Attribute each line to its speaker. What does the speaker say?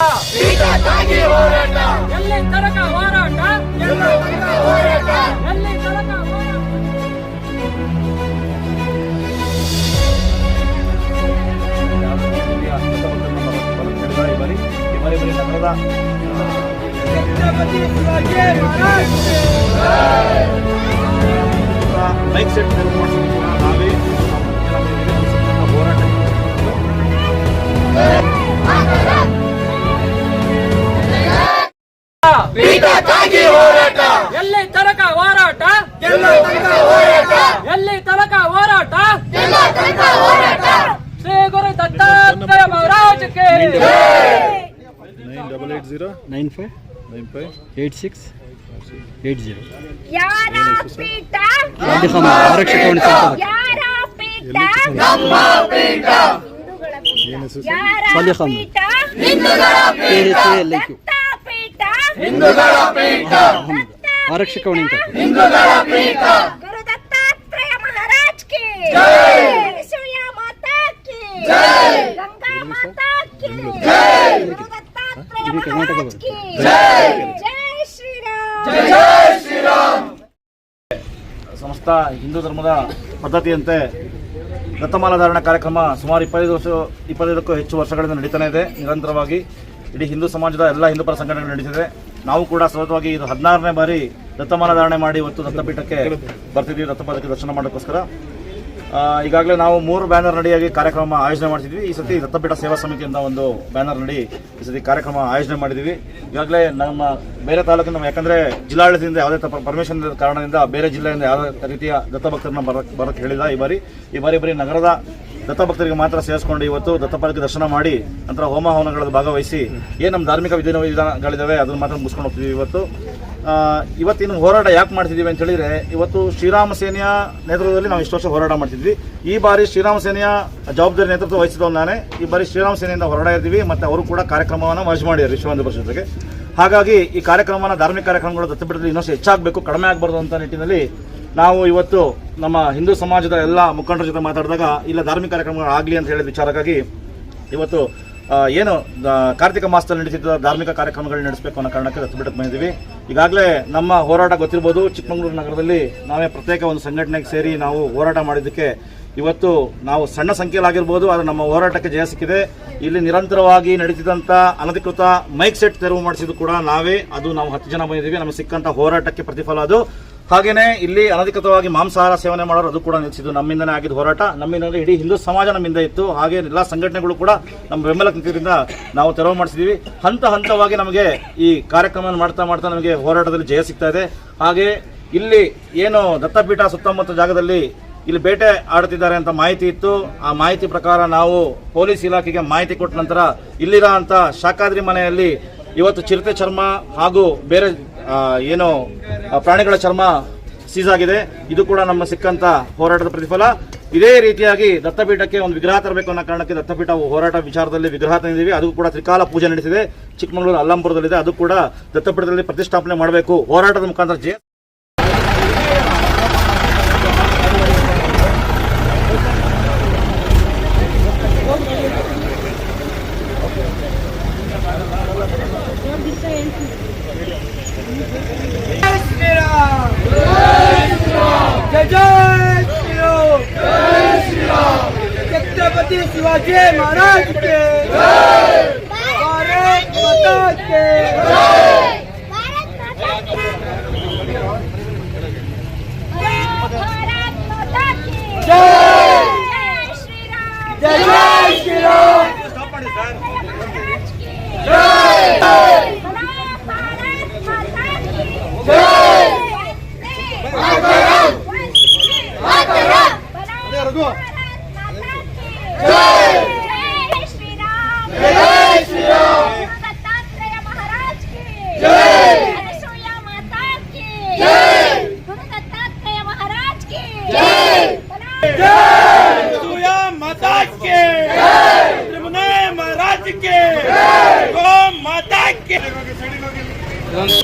Speaker 1: ಎಲ್ಲಿ ತನಕ ಹೋರಾಟ? ಎಲ್ಲಿ ತನಕ ಹೋರಾಟ?
Speaker 2: ಮೈಕ್ ಸೆಟ್ ನಾವೇ
Speaker 1: ಎಲ್ಲಿ ತನಕ ಹೋರಾಟ? ಎಲ್ಲಿ ತನಕ ಹೋರಾಟ. Shri Guru Dattatreya ಮಹಾರಾಜಕ್ಕೆ
Speaker 2: nine double eight zero
Speaker 3: nine five
Speaker 2: nine five
Speaker 3: six zero.
Speaker 4: ಪೀಠ?
Speaker 2: ಏನು ಹೆಸರು
Speaker 4: ಯಾರ
Speaker 3: ಸಾಲಿಹ್ ಅಹ್ಮದ್.
Speaker 4: ಪೀಠ.
Speaker 3: K H A L I Q
Speaker 4: ಪೀಠ.
Speaker 3: ಅಹಮದ್ ಆರಕ್ಷಕವನ್ನು
Speaker 4: ಗುರು ದತ್ತಾತ್ರೇಯ ಮಹಾರಾಜ್ ಕಿ. ಸೂರ್ಯ ಮಾತಾ ಕಿ. ಗಂಗಾ ಮಾತಾ ಕಿ. ಗುರು ದತ್ತಾತ್ರೇಯ
Speaker 3: ಇದು ಕರ್ನಾಟಕ
Speaker 4: ಮಹಾರಾಜ್
Speaker 3: ಬರುತ್ತೆ.
Speaker 4: ಕಿ ಜೈ ಶ್ರೀರಾಮ್.
Speaker 2: ಸಮಸ್ತ ಹಿಂದೂ ಧರ್ಮದ ಪದ್ಧತಿಯಂತೆ ದತ್ತಮಾಲ ಧಾರಣ ಕಾರ್ಯಕ್ರಮ ಸುಮಾರು ಇಪ್ಪತ್ತೈದು ವರ್ಷ ಇಪ್ಪತ್ತೈದಕ್ಕೂ ಹೆಚ್ಚು ವರ್ಷಗಳಿಂದ ನಡೀತಾನೆ ಇದೆ. ನಿರಂತರವಾಗಿ ಇಡೀ ಹಿಂದೂ ಸಮಾಜದ ಎಲ್ಲ ಹಿಂದೂ ಪರ ಸಂಘಟನೆಗಳು ನಡೀತಿದೆ. ನಾವು ಕೂಡ ಸತತವಾಗಿ ಇದು ಹದಿನಾರನೇ ಬಾರಿ ದತ್ತಮಾನ ಧಾರಣೆ ಮಾಡಿ ಇವತ್ತು ದತ್ತಪೀಠಕ್ಕೆ ಬರ್ತಿದ್ವಿ. ದತ್ತಪಾದಕ್ಕೆ ದರ್ಶನ ಮಾಡೋಕ್ಕೋಸ್ಕರ. ಈಗಾಗಲೇ ನಾವು ಮೂರು ಬ್ಯಾನರ್ ನಡಿಯಾಗಿ ಕಾರ್ಯಕ್ರಮ ಆಯೋಜನೆ ಮಾಡ್ತಿದ್ವಿ. ಈ ಸತಿ ದತ್ತಪೀಠ ಸೇವಾ ಸಮಿತಿಯಿಂದ ಒಂದು ಬ್ಯಾನರ್ ನಡಿ ಈ ಸತಿ ಕಾರ್ಯಕ್ರಮ ಆಯೋಜನೆ ಮಾಡಿದ್ವಿ. ಈಗಾಗಲೇ ನಮ್ಮ ಬೇರೆ ತಾಲೂಕಿನ ಯಾಕಂದರೆ ಜಿಲ್ಲಾಡಳಿತದಿಂದ ಯಾವುದೇ ಪರ್ಮಿಷನ್ ಕಾರಣದಿಂದ ಬೇರೆ ಜಿಲ್ಲೆಯಿಂದ ಯಾವುದೇ ರೀತಿಯ ದತ್ತಭಕ್ತರನ್ನ ಬರಕ್ಕೆ ಹೇಳಿಲ್ಲ. ಈ ಬಾರಿ ಈ ಬಾರಿ ಬರೀ ನಗರದ ದತ್ತಭಕ್ತರಿಗೆ ಮಾತ್ರ ಸೇರಿಸ್ಕೊಂಡು ಇವತ್ತು ದತ್ತಪಾಲಕ್ಕೆ ದರ್ಶನ ಮಾಡಿ ನಂತರ ಹೋಮ ಹವನಗಳಲ್ಲಿ ಭಾಗವಹಿಸಿ ಏನು ನಮ್ಮ ಧಾರ್ಮಿಕ ವಿಧಾನ ವಿಧಾನಗಳಿದ್ದಾವೆ ಅದನ್ನು ಮಾತ್ರ ಮುಗಿಸ್ಕೊಂಡು ಹೋಗ್ತೀವಿ ಇವತ್ತು. ಇವತ್ತಿನ ಹೋರಾಟ ಯಾಕೆ ಮಾಡ್ತಿದ್ದೀವಿ ಅಂತ ಹೇಳಿದರೆ ಇವತ್ತು ಶ್ರೀರಾಮ ಸೇನೆಯ ನೇತೃತ್ವದಲ್ಲಿ ನಾವು ಇಷ್ಟು ವರ್ಷ ಹೋರಾಟ ಮಾಡ್ತಿದ್ವಿ. ಈ ಬಾರಿ ಶ್ರೀರಾಮ ಸೇನೆಯ ಜವಾಬ್ದಾರಿ ನೇತೃತ್ವ ವಹಿಸಿದವನು ನಾನೇ. ಈ ಬಾರಿ ಶ್ರೀರಾಮ ಸೇನೆಯಿಂದ ಹೊರಡ ಇದ್ದೀವಿ ಮತ್ತು ಅವರು ಕೂಡ ಕಾರ್ಯಕ್ರಮವನ್ನು ಮರ್ಜ್ ಮಾಡಿದ್ದಾರೆ ವಿಶ್ವ ಪರಿಷತ್ಗೆ ಹಾಗಾಗಿ ಈ ಕಾರ್ಯಕ್ರಮನ ಧಾರ್ಮಿಕ ಕಾರ್ಯಕ್ರಮಗಳು ದತ್ತಪೀಠದಲ್ಲಿ ಇನ್ನಷ್ಟು ಹೆಚ್ಚಾಗಬೇಕು, ಕಡಿಮೆ ಆಗಬಾರ್ದು ಅಂತ ನಿಟ್ಟಿನಲ್ಲಿ ನಾವು ಇವತ್ತು ನಮ್ಮ ಹಿಂದೂ ಸಮಾಜದ ಎಲ್ಲ ಮುಖಂಡರ ಜೊತೆ ಮಾತಾಡಿದಾಗ ಇಲ್ಲ ಧಾರ್ಮಿಕ ಕಾರ್ಯಕ್ರಮಗಳು ಆಗಲಿ ಅಂತ ಹೇಳಿದ ವಿಚಾರಕ್ಕಾಗಿ ಇವತ್ತು ಏನು ಕಾರ್ತಿಕ ಮಾಸದಲ್ಲಿ ನಡೀತಿದ್ದ ಧಾರ್ಮಿಕ ಕಾರ್ಯಕ್ರಮಗಳು ನಡೆಸಬೇಕು ಅನ್ನೋ ಕಾರಣಕ್ಕೆ ದತ್ತಪೀಠಕ್ಕೆ ಬಂದಿದ್ದೀವಿ. ಈಗಾಗಲೇ ನಮ್ಮ ಹೋರಾಟ ಗೊತ್ತಿರ್ಬೋದು, ಚಿಕ್ಕಮಗಳೂರು ನಗರದಲ್ಲಿ ನಾವೇ ಪ್ರತ್ಯೇಕ ಒಂದು ಸಂಘಟನೆಗೆ ಸೇರಿ ನಾವು ಹೋರಾಟ ಮಾಡಿದ್ದಕ್ಕೆ ಇವತ್ತು ನಾವು ಸಣ್ಣ ಸಂಖ್ಯೆಯಲ್ಲಾಗಿರ್ಬೋದು, ಆದರೆ ನಮ್ಮ ಹೋರಾಟಕ್ಕೆ ಜಯ ಸಿಕ್ಕಿದೆ. ಇಲ್ಲಿ ನಿರಂತರವಾಗಿ ನಡೀತಿದ್ದಂಥ ಅನಧಿಕೃತ ಮೈಕ್ ಸೆಟ್ ತೆರವು ಮಾಡಿಸಿದ್ದು ಕೂಡ ನಾವೇ. ಅದು ನಾವು ಹತ್ತು ಜನ ಬಂದಿದ್ದೀವಿ. ನಮಗೆ ಸಿಕ್ಕಂಥ ಹೋರಾಟಕ್ಕೆ ಪ್ರತಿಫಲ ಅದು. ಹಾಗೇನೆ ಇಲ್ಲಿ ಅನಧಿಕೃತವಾಗಿ ಮಾಂಸಾಹಾರ ಸೇವನೆ ಮಾಡೋರು ಅದು ಕೂಡ ನಿಲ್ಲಿಸಿದ್ದು ನಮ್ಮಿಂದನೇ ಆಗಿದ್ದು ಹೋರಾಟ ನಮ್ಮಿಂದ ಇಡೀ ಹಿಂದೂ ಸಮಾಜ ನಮ್ಮಿಂದ ಇತ್ತು. ಹಾಗೆ ಎಲ್ಲ ಸಂಘಟನೆಗಳು ಕೂಡ ನಮ್ಮ ಬೆಂಬಲ ನಿಂತಿದ್ದರಿಂದ ನಾವು ತೆರವು ಮಾಡಿಸಿದ್ದೀವಿ ಹಂತ ಹಂತವಾಗಿ ನಮಗೆ ಈ ಕಾರ್ಯಕ್ರಮ ಮಾಡ್ತಾ ಮಾಡ್ತಾ ನಮಗೆ ಹೋರಾಟದಲ್ಲಿ ಜಯ ಸಿಗ್ತಾ ಇದೆ. ಹಾಗೆ ಇಲ್ಲಿ ಏನು ದತ್ತಪೀಠ ಸುತ್ತಮುತ್ತ ಜಾಗದಲ್ಲಿ ಇಲ್ಲಿ ಬೇಟೆ ಆಡುತ್ತಿದ್ದಾರೆ ಅಂತ ಮಾಹಿತಿ ಇತ್ತು. ಆ ಮಾಹಿತಿ ಪ್ರಕಾರ ನಾವು ಪೊಲೀಸ್ ಇಲಾಖೆಗೆ ಮಾಹಿತಿ ಕೊಟ್ಟ ನಂತರ ಇಲ್ಲಿರೋ ಅಂತ ಶಾಖಾದ್ರಿ ಮನೆಯಲ್ಲಿ ಇವತ್ತು ಚಿರತೆ ಚರ್ಮ ಹಾಗೂ ಬೇರೆ ಏನು ಪ್ರಾಣಿಗಳ ಚರ್ಮ ಸೀಸ್ ಆಗಿದೆ. ಇದು ಕೂಡ ನಮ್ಮ ಸಿಕ್ಕಂತ ಹೋರಾಟದ ಪ್ರತಿಫಲ. ಇದೇ ರೀತಿಯಾಗಿ ದತ್ತಪೀಠಕ್ಕೆ ಒಂದು ವಿಗ್ರಹ ತರಬೇಕು ಅನ್ನೋ ಕಾರಣಕ್ಕೆ ದತ್ತಪೀಠ ಹೋರಾಟ ವಿಚಾರದಲ್ಲಿ ವಿಗ್ರಹ ತಂದಿದ್ದೀವಿ. ಅದು ಕೂಡ ತ್ರಿಕಾಲ ಪೂಜೆ ನಡೆಸಿದೆ. ಚಿಕ್ಕಮಗಳೂರು ಅಲ್ಲಂಪುರದಲ್ಲಿದೆ. ಅದು ಕೂಡ ದತ್ತಪೀಠದಲ್ಲಿ ಪ್ರತಿಷ್ಠಾಪನೆ ಮಾಡಬೇಕು. ಹೋರಾಟದ ಮುಖಾಂತರ ಜಯ
Speaker 1: छत्रपति शिवाजी महाराज के। भारत माता के।
Speaker 2: ಇದೊಂದು